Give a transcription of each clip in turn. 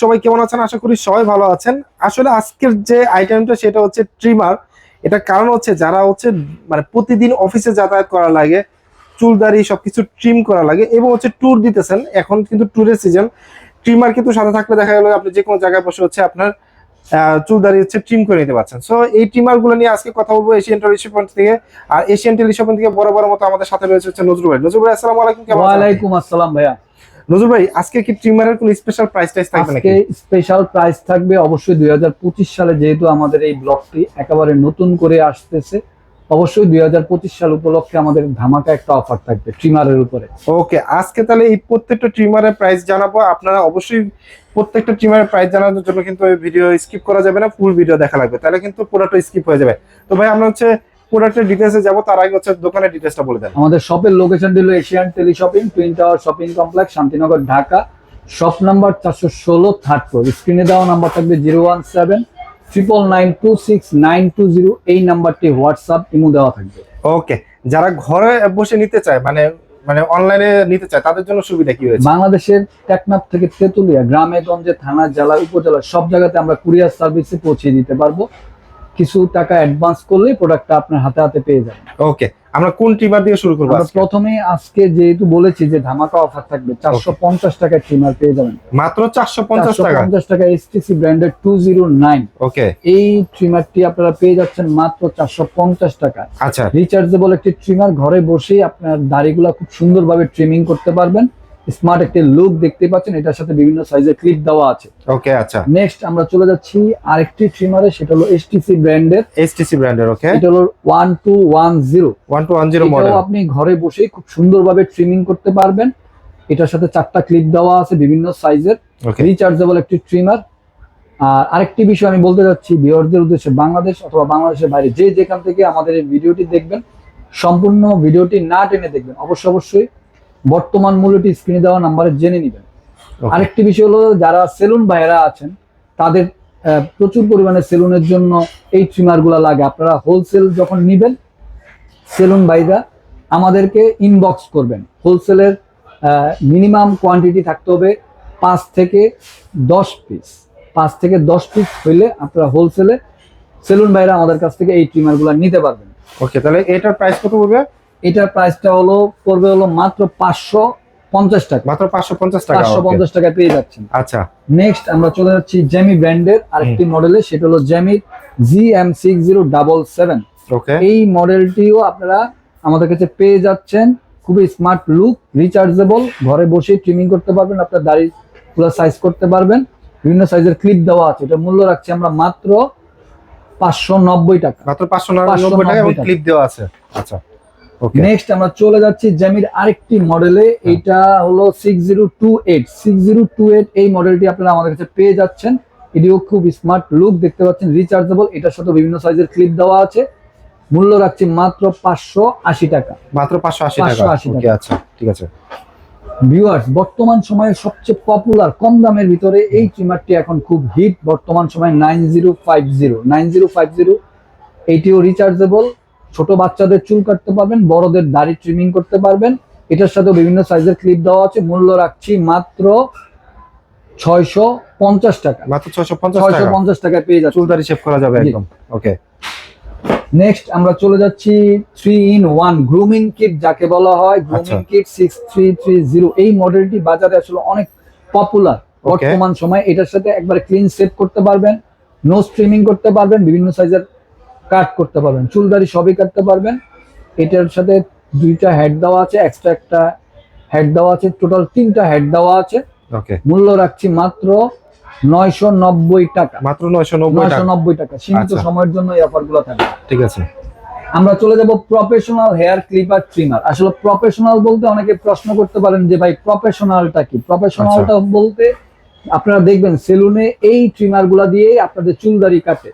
সবাই কেমন আছেন? আশা করি সবাই ভালো আছেন। আসলে আজকের যে আইটেমটা সেটা হচ্ছে ট্রিমার এটা কারণ হচ্ছে যারা হচ্ছে মানে প্রতিদিন অফিসে যাতায়াত করা লাগে চুলদারি সবকিছু ট্রিম করা লাগে এবং হচ্ছে ট্যুর দিতেছেন। এখন কিন্তু ট্যুরের সিজন ট্রিমার কিন্তু সাথে থাকলে দেখা গেল আপনি যে কোনো জায়গায় বসে হচ্ছে আপনার আহ, চুলদারি হচ্ছে ট্রিম করে নিতে পারছেন। সো এই ট্রিমারগুলো নিয়ে আজকে কথা বলব এশিয়ান টেলিশপন থেকে। আর এশিয়ান টেলিশপন থেকে বড় বড় মতো আমাদের সাথে রয়েছে হচ্ছে নজরুল ভাই। নজরুল ভাই আসসালামু আলাইকুম কেমন? ওয়ালাইকুম আসসালাম ভাইয়া। নজরুল ভাই আজকে কি ট্রিমারের কোনো স্পেশাল প্রাইস টাইস থাকবে নাকি? আজকে স্পেশাল প্রাইস থাকবে অবশ্যই দুই হাজার পঁচিশ সালে যেহেতু আমাদের এই ব্লগটি একেবারে নতুন করে আসতেছে অবশ্যই দুই হাজার পঁচিশ সাল উপলক্ষে আমাদের ধামাকা একটা অফার থাকবে ট্রিমারের উপরে। ওকে আজকে তাহলে এই প্রত্যেকটা ট্রিমারের প্রাইস জানাব। আপনারা অবশ্যই প্রত্যেকটা ট্রিমারের প্রাইস জানানোর জন্য কিন্তু এই ভিডিও স্কিপ করা যাবে না ফুল ভিডিও দেখা লাগবে। তাহলে কিন্তু পুরোটা স্কিপ হয়ে যাবে। তো ভাই আমরা হচ্ছে প্রোডাক্টের ডিটেলসে যাব তার আগে হচ্ছে দোকানের ডিটেলসটা বলে দেন। আমাদের শপের লোকেশন দিল Asian tele shopping twin tower shopping complex Shantinagar Dhaka. Shop number চারশো ষোলো থার্ড ফ্লোর স্ক্রিনে দেওয়া নাম্বার থাকবে zero one seven triple nine two six nine two zero এই নাম্বারটি হোয়াটসঅ্যাপ ইমো দেওয়া থাকবে। ওকে যারা ঘরে বসে নিতে চায় মানে মানে অনলাইনে নিতে চায় তাদের জন্য সুবিধা কি হয়েছে? বাংলাদেশের টেকনাফ থেকে তেতুলিয়া গ্রামে গঞ্জে থানা জেলা উপজেলা সব জায়গাতে আমরা কুরিয়ার সার্ভিসে পৌঁছে দিতে পারব। কিছু টাকা অ্যাডভান্স করলেই প্রোডাক্টটা আপনার হাতে হাতে পেয়ে যাবেন। ওকে আমরা কোন ট্রিমার দিয়ে শুরু করব আমরা প্রথমে আজকে যেহেতু বলেছি যে ধামাকা অফার থাকবে চারশো পঞ্চাশ টাকায় ট্রিমার পেয়ে যাবেন। মাত্র চারশো পঞ্চাশ চারশো টাকা পঞ্চাশ টাকা এসটিসি ব্র্যান্ডের টু জিরো নাইন ওকে এই ট্রিমারটি আপনারা পেয়ে যাচ্ছেন মাত্র চারশো পঞ্চাশ টাকা আচ্ছা। রিচার্জেবল একটি ট্রিমার ঘরে বসেই আপনার দাড়িগুলো খুব সুন্দরভাবে ট্রিমিং করতে পারবেন। স্মার্ট একটি লুক দেখতে পাচ্ছেন এটার সাথে বিভিন্ন সাইজের ক্লিপ দেওয়া আছে। ওকে আচ্ছা। নেক্সট আমরা চলে যাচ্ছি আরেকটি ট্রিমারে সেটা হলো এসটিসি ব্র্যান্ডের এসটিসি ব্র্যান্ডের ওকে এটা হলো one two one zero one two one zero model এটাও আপনি ঘরে বসেই খুব সুন্দরভাবে ট্রিমিং করতে পারবেন। এটার সাথে চারটা ক্লিপ দেওয়া আছে বিভিন্ন সাইজের রিচার্জেবল একটি ট্রিমার আর আরেকটি বিষয় আমি বলতে যাচ্ছি ভিউয়ারদের উদ্দেশ্যে বাংলাদেশ অথবা বাংলাদেশের বাইরে যে যেখান থেকে আমাদের এই ভিডিওটি দেখবেন সম্পূর্ণ ভিডিওটি না টেনে দেখবেন। অবশ্যই অবশ্যই বর্তমান মূল্যটি স্ক্রিনে দেওয়া নাম্বারে জেনে নেবেন। আরেকটি বিষয় হলো যারা সেলুন ভাইয়েরা আছেন তাদের প্রচুর পরিমাণে সেলুনের জন্য এই ট্রিমারগুলা লাগে। আপনারা হোলসেল যখন নিবেন সেলুন ভাইরা আমাদেরকে ইনবক্স করবেন। হোলসেলের মিনিমাম কোয়ান্টিটি থাকতে হবে পাঁচ থেকে দশ পিস পাঁচ থেকে দশ পিস হইলে আপনারা হোলসেলে সেলুন ভাইরা আমাদের কাছ থেকে এই ট্রিমারগুলা নিতে পারবেন। ওকে তাহলে এটার প্রাইস কত পড়বে? এটার প্রাইসটা হলো পড়বে হলো মাত্র পাঁচশো পঞ্চাশ টাকা। মাত্র পাঁচশো পঞ্চাশ টাকা পাঁচশো পঞ্চাশ টাকায় পেয়ে যাচ্ছেন। আচ্ছা। নেক্সট আমরা চলে যাচ্ছি জেমি ব্র্যান্ডের আরেকটি মডেলে সেটা হলো Gemei G M six zero double seven এই মডেলটিও আপনারা আমাদের কাছে পেয়ে যাচ্ছেন। খুবই স্মার্ট লুক রিচার্জেবল ঘরে বসে ট্রিমিং করতে পারবেন আপনার দাড়ি পুরো সাইজ করতে পারবেন। বিভিন্ন সাইজের ক্লিপ দেওয়া আছে এটা মূল্য রাখছি আমরা মাত্র পাঁচশো নব্বই টাকা। মাত্র পাঁচশো নব্বই টাকা এবং 590 টাকা। ক্লিপ দেওয়া আছে। আচ্ছা। নেক্সট আমরা চলে যাচ্ছি জ্যামির আরেকটি মডেলে এটা হলো six zero two eight six zero two eight এই মডেলটি আপনারা আমাদের কাছে পেয়ে যাচ্ছেন। এটিও খুব স্মার্ট লুক দেখতে পাচ্ছেন রিচার্জেবল এটার সাথে বিভিন্ন সাইজের ক্লিপ দেওয়া আছে। মূল্য রাখছি মাত্র পাঁচশো আশি টাকা। মাত্র পাঁচশো আশি টাকা? 580 ওকে আচ্ছা ঠিক আছে। ভিউয়ার্স বর্তমান সময়ে সবচেয়ে পপুলার কম দামের ভিতরে এই ট্রিমারটি এখন খুব হিট বর্তমান সময় nine zero five zero nine zero five zero এইটিও rechargeable ছোট বাচ্চাদের চুল কাটতে পারবেন বড়দের দাড়ি ট্রিমিং করতে পারবেন। এটার সাথে বিভিন্ন সাইজের ক্লিপ দেওয়া আছে। মূল্য রাখছি মাত্র ছয়শো পঞ্চাশ টাকা। মাত্র ছয়শো পঞ্চাশ টাকা। পেয়ে যাচ্ছে চুলদারি শেভ করা যাবে একদম। ওকে নেক্সট আমরা চলে যাচ্ছি three in one grooming kit যাকে বলা হয় grooming. Kit six three three zero এই মডেলটি বাজারে আসলে অনেক পপুলার বর্তমান সময়। এটার সাথে একবারে ক্লিন সেভ করতে পারবেন নো স্ট্রিমিং করতে পারবেন বিভিন্ন সাইজের কাট করতে পারবেন চুলদারি সবই কাটতে পারবেন। এটার সাথে দুইটা হেড দেওয়া আছে এক্সট্রা একটা হেড দেওয়া আছে টোটাল তিনটা হেড দেওয়া আছে। ওকে মূল্য রাখছি মাত্র নয়শো নব্বই টাকা। মাত্র নয়শো নব্বই টাকা। সীমিত আচ্ছা। সময়ের জন্য এই অফারগুলো থাকবে ঠিক আছে। আমরা চলে যাব প্রফেশনাল হেয়ার ক্লিপার ট্রিমার আসলে প্রফেশনাল বলতে অনেকে প্রশ্ন করতে পারেন যে ভাই প্রফেশনালটা কি? প্রফেশনালটা আচ্ছা। বলতে আপনারা দেখবেন সেলুনে এই ট্রিমারগুলা দিয়ে আপনাদের চুল দাড়ি কাটে।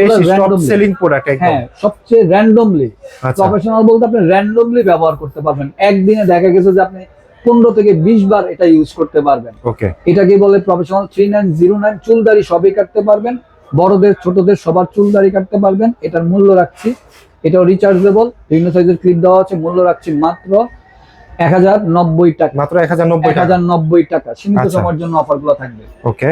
বেশি টপ সেলিং প্রোডাক্ট একদম। হ্যাঁ সবচেয়ে র্যান্ডমলি আচ্ছা। প্রফেশনাল বলতে আপনি র্যান্ডমলি ব্যবহার করতে পারবেন। একদিনে দেখা গেছে যে আপনি পনেরো থেকে বিশ বার এটা ইউজ করতে পারবেন। ওকে এটাকে বলে professional three nine zero nine চুল দাড়ি সবই কাটতে পারবেন। বড়দের ছোটদের সবার চুল দাড়ি কাটতে পারবেন। এটার মূল্য রাখছি। এটাও রিচার্জেবল বিভিন্ন সাইজের ক্লিপ দেওয়া আছে মূল্য রাখছি মাত্র এক হাজার নব্বই টাকা। মাত্র এক হাজার নব্বই টাকা। সীমিত আচ্ছা। সময়ের জন্য অফারগুলো থাকবে। ওকে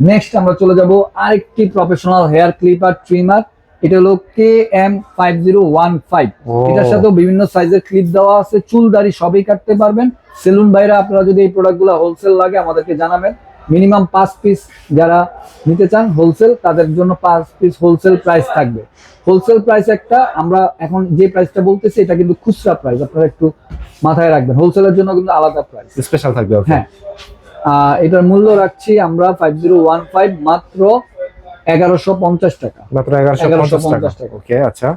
নেক্সট আমরা চলে যাব আরেকটি প্রফেশনাল হেয়ার ক্লিপার ট্রিমার এটা হলো K M five zero one five এটার সাথেও বিভিন্ন সাইজের ক্লিপ দেওয়া আছে। চুল দাড়ি সবই কাটতে পারবেন। সেলুন ভাইরা আপনারা যদি এই প্রোডাক্টগুলো হোলসেল লাগে আমাদেরকে জানাবেন। মিনিমাম পাঁচ পিস যারা নিতে চান হোলসেল তাদের জন্য পাঁচ পিস হোলসেল প্রাইস থাকবে। হোলসেল প্রাইস একটা আমরা এখন যে প্রাইসটা বলতেছি এটা কিন্তু খুচরা প্রাইস আপনারা একটু মাথায় রাখবেন। হোলসেলের জন্য কিন্তু আলাদা প্রাইস স্পেশাল থাকবে হ্যাঁ। এটার মূল্য রাখছি আমরা ফাইভ জিরো ওয়ান ফাইভ মাত্র এগারোশো পঞ্চাশ টাকা। মাত্র এগারোশো পঞ্চাশ টাকা। ওকে আচ্ছা।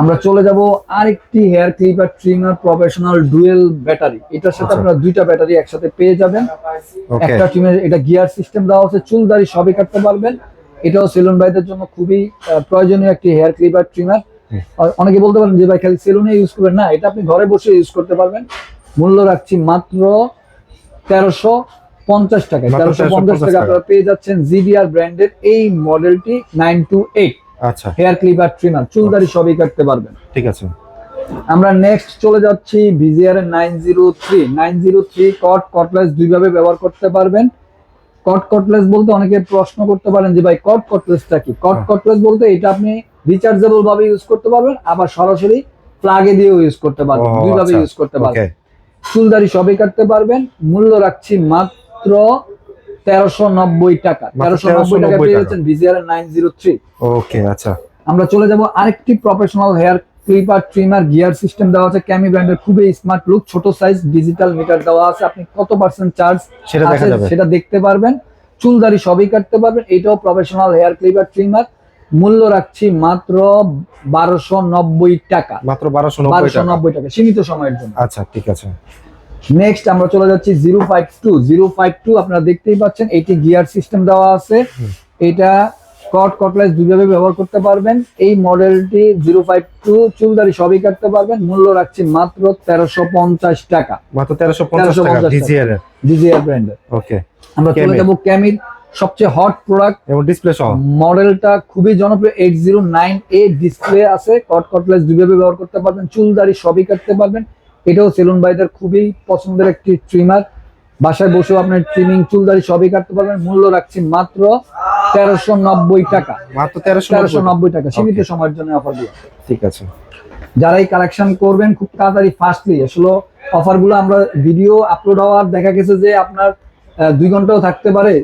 আমরা চলে যাব আরেকটি hair clipper trimmer professional dual battery এটার সাথে আচ্ছা। আপনারা দুইটা ব্যাটারি একসাথে পেয়ে যাবেন। একটা ট্রিমের এটা গিয়ার সিস্টেম দেওয়া আছে চুল দাড়ি সবই কাটতে পারবেন। এটাও সেলুন ভাইদের জন্য খুবই প্রয়োজনীয় একটি হেয়ার ক্লিপার ট্রিমার। অনেকে বলতে পারেন যে ভাই খালি সেলুনে ইউজ করবেন না এটা আপনি ঘরে বসে ইউজ করতে পারবেন। মূল্য রাখছি মাত্র তেরোশো পঞ্চাশ টাকা মাত্র তেরোশো পঞ্চাশ 1350 টাকা। আপনারা পেয়ে যাচ্ছেন জিবিআর ব্র্যান্ডের এই মডেলটি নাইন টু এইট। আচ্ছা। হেয়ার ক্লিপার ট্রিমার চুল দাড়ি সবই কাটতে পারবেন। ঠিক আছে। আমরা নেক্সট চলে যাচ্ছি VGR nine zero three. Nine zero three cord cordless দুইভাবে ব্যবহার করতে পারবেন। কট কটলেস বলতে অনেকে প্রশ্ন করতে পারেন যে ভাই কট কটলেসটা কি? কট হ্যাঁ। কটলেস বলতে এটা আপনি রিচার্জেবল ভাবে ইউজ করতে পারবেন আবার সরাসরি প্লাগে দিয়েও ইউজ করতে পারবেন। দুইভাবে আচ্ছা। ইউজ করতে পারবেন। চুলদারি সবই কাটতে পারবেন। মূল্য রাখছি মাত্র তেরোশো নব্বই টাকা। মাত্র তেরোশো নব্বই টাকা 1390 পেয়ে যাচ্ছেন VGR nine zero three okay আচ্ছা। আমরা চলে যাব আরেকটি professional hair clipper trimmer gear system দেওয়া আছে। ক্যামি ব্র্যান্ডের খুবই স্মার্ট লুক ছোট সাইজ ডিজিটাল মিটার দেওয়া আছে। আপনি কত পার্সেন্ট চার্জ সেটা দেখা যাবে। সেটা দেখতে পারবেন। চুলদারি সবই কাটতে পারবেন। এটাও প্রফেশনাল হেয়ার ক্লিপার ট্রিমার মূল্য রাখছি মাত্র বারোশো নব্বই টাকা। মাত্র বারোশো নব্বই টাকা সীমিত সময়ের জন্য। আচ্ছা ঠিক আছে। নেক্সট আমরা চলে যাচ্ছি zero five two zero five two আপনারা দেখতেই পাচ্ছেন এটি গিয়ার সিস্টেম দেওয়া আছে। এটা কট কটলাইস দুইভাবে ব্যবহার করতে পারবেন। এই মডেলটি জিরো ফাইভ টু চুলদারি সবই কাটতে পারবেন। মূল্য রাখছি মাত্র তেরোশো পঞ্চাশ টাকা। মাত্র তেরোশো পঞ্চাশ টাকা ডিজিআর ব্র্যান্ডের ওকে আমরা চলে যাব ক্যামির সবচেয়ে হট প্রোডাক্ট এবং ডিসপ্লে সহ। মডেলটা খুবই জনপ্রিয় এইট জিরো নাইন এ ডিসপ্লে আছে। কট কটলেস দুইভাবে ব্যবহার করতে পারবেন। চুলদারি সবই কাটতে পারবেন। এটাও সেলুন ভাইদের খুবই পছন্দের একটি ট্রিমার বাসায় বসেও আপনার ট্রিমিং চুলদারি সবই কাটতে পারবেন। মূল্য রাখছি মাত্র তেরোশো নব্বই টাকা। মাত্র তেরোশো তেরোশো নব্বই টাকা। সীমিত সময়ের জন্য অফার দিয়ে ঠিক আছে। যারা এই কালেকশন করবেন খুব তাড়াতাড়ি ফাস্টলি আসলে অফারগুলো আমরা ভিডিও আপলোড হওয়ার দেখা গেছে যে আপনার দুই ঘন্টাও থাকতে পারে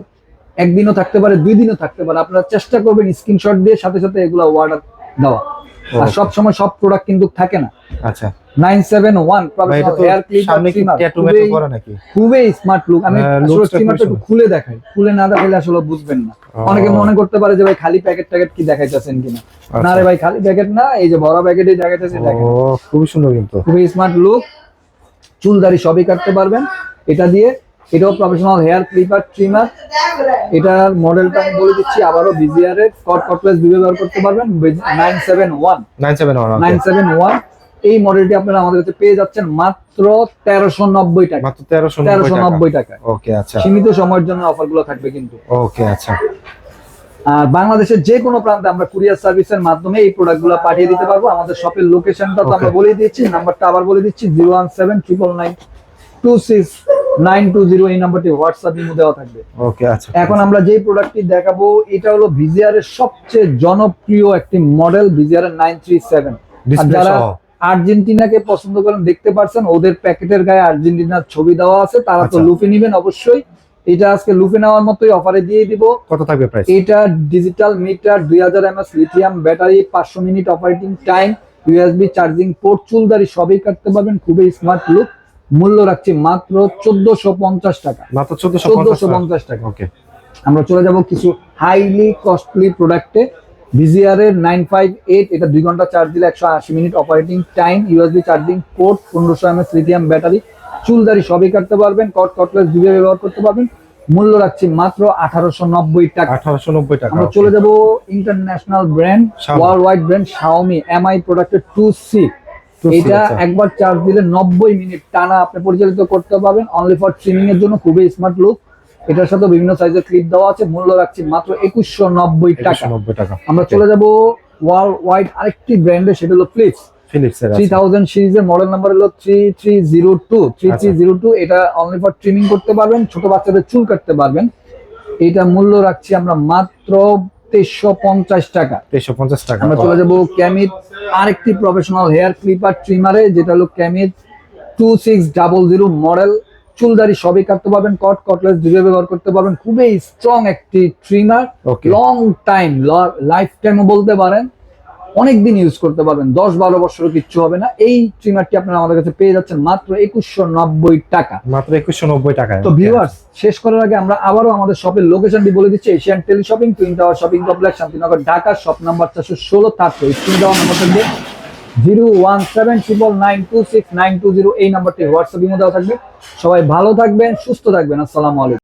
একদিনও থাকতে পারে দুই দিনও থাকতে পারে। আপনারা চেষ্টা করবেন স্ক্রিনশট দিয়ে সাথে সাথে এগুলো অর্ডার দেওয়া আর. সব সময় সব প্রোডাক্ট কিন্তু থাকে না। আচ্ছা। নাইন সেভেন ওয়ান ভাই এটা তো হেয়ার সামনে কি ট্যাটু ম্যাটু করা নাকি? খুবই স্মার্ট লুক আমি হ্যাঁ, আসলে looks টা স্টিমারটা খুবই একটু খুলে দেখাই। খুলে না দেখাইলে আসলে বুঝবেন না। অনেকে মনে করতে পারে যে ভাই খালি প্যাকেট কি দেখাইতেছেন কিনা? আচ্ছা। না রে ভাই খালি প্যাকেট না এই যে বড় প্যাকেটে দেখাইতেছে দেখেন। খুবই সুন্দর কিন্তু। খুবই স্মার্ট লুক চুল দাড়ি সবই কাটতে পারবেন। এটা দিয়ে এটাও প্রফেশনাল হেয়ার ক্লিপার ট্রিমার এটার মডেলটা আমি বলে দিচ্ছি আবারও বিজিআর এর কট কটলেস ব্যবহার করতে পারবেন। Nine seven one. Nine seven one nine seven one. এই মডেলটি আপনারা আমাদের কাছে পেয়ে যাচ্ছেন মাত্র তেরোশো নব্বই টাকা। মাত্র তেরোশো তেরোশো নব্বই টাকা। ওকে আচ্ছা। সীমিত সময়ের জন্য অফারগুলো থাকবে কিন্তু। ওকে আচ্ছা। আর বাংলাদেশের যে কোনো প্রান্তে আমরা কুরিয়ার সার্ভিসের মাধ্যমে এই প্রোডাক্টগুলো পাঠিয়ে দিতে পারব। আমাদের শপের লোকেশনটা তো আমরা বলে দিচ্ছি নাম্বারটা আবার বলে দিচ্ছি zero one seven triple nine two six nine two zero এই নাম্বারটি হোয়াটসঅ্যাপ ইমো দেওয়া থাকবে। ওকে আচ্ছা। এখন আমরা যে প্রোডাক্টটি দেখাবো এটা হলো ভিজিআর এর সবচেয়ে জনপ্রিয় একটি মডেল ভিজিআর এর নাইন থ্রি সেভেন। যারা আর্জেন্টিনাকে পছন্দ করেন দেখতে পারছেন ওদের প্যাকেটের গায়ে আর্জেন্টিনার ছবি দেওয়া আছে তারা তো আচ্ছা। লুফে নিবেন অবশ্যই। এটা আজকে লুফে নেওয়ার মতোই অফারে দিয়ে দিব। কত থাকবে প্রাইস এটা ডিজিটাল মিটার দুই হাজার এমএস লিথিয়াম ব্যাটারি পাঁচশো minute operating time USB charging port চুলদারি সবই কাটতে পারবেন খুবই স্মার্ট লুক মূল্য রাখছি মাত্র চোদ্দশো পঞ্চাশ টাকা। মাত্র চোদ্দশো চোদ্দশো পঞ্চাশ টাকা। ওকে আমরা চলে যাব কিছু হাইলি কস্টলি প্রোডাক্টে ভিজিআর এর নাইন ফাইভ এইট এটা দুই ঘণ্টা চার্জ দিলে একশো আশি minute operating time USB charging port পনেরোশো এমএস লিথিয়াম ব্যাটারি চুলদারি সবই কাটতে পারবেন কট কটলেস দুবে ব্যবহার করতে পারবেন। মূল্য রাখছি মাত্র আঠারোশো নব্বই টাকা। আঠারোশো নব্বই টাকা আমরা চলে যাব international brand. World wide brand Xiaomi Mi প্রোডাক্টের টু সি 2C এটা আচ্ছা। একবার চার্জ দিলে নব্বই মিনিট টানা আপনি পরিচালিত করতে পারবেন। অনলি ফর ট্রিমিং এর জন্য খুবই স্মার্ট লুক এটার সাথে বিভিন্ন সাইজের ক্লিপ দেওয়া আছে মূল্য রাখছি মাত্র একুশশো নব্বই টাকা। নব্বই টাকা। আমরা চলে যাব ওয়ার্ল্ড ওয়াইড আরেকটি ব্র্যান্ডে সেটা হলো ফ্লিপস থ্রি থাউজেন্ড সিরিজের মডেল নাম্বার হলো three three zero two three three আচ্ছা। জিরো টু এটা অনলি ফর ট্রিমিং করতে পারবেন ছোট বাচ্চাদের চুল কাটতে পারবেন। এটা মূল্য রাখছি আমরা মাত্র তেইশশো পঞ্চাশ টাকা। তেইশশো পঞ্চাশ টাকা। আমরা চলে যাব ক্যামিট আরেকটি প্রফেশনাল হেয়ার ক্লিপার ট্রিমারে যেটা হলো Kemei two six double zero model চুলদারি সবই কাটতে পারবেন কট কটলেস দুটো ব্যবহার করতে পারবেন। খুবই স্ট্রং একটি ট্রিমার লং টাইম লাইফ টাইমও বলতে পারেন। অনেক দিন ইউজ করতে পারবেন দশ বারো বছরও কিচ্ছু হবে না। এই ট্রিমারটি আপনারা আমাদের কাছে পেয়ে যাচ্ছেন মাত্র একুশশো নব্বই টাকা। মাত্র একুশশো নব্বই টাকা তো ভিউয়ার্স শেষ করার আগে আমরা আবারও আমাদের শপের লোকেশনটি বলে দিচ্ছি Asian tele shopping twin tower shopping complex Shantinagar Dhaka shop number চারশো ষোলো তারপর স্ক্রিন দেওয়া number zero one seven triple nine two six nine two zero এই নাম্বারটি হোয়াটসঅ্যাপ ইমো দেওয়া থাকবে। সবাই ভালো থাকবেন, সুস্থ থাকবেন। আসসালামু আলাইকুম।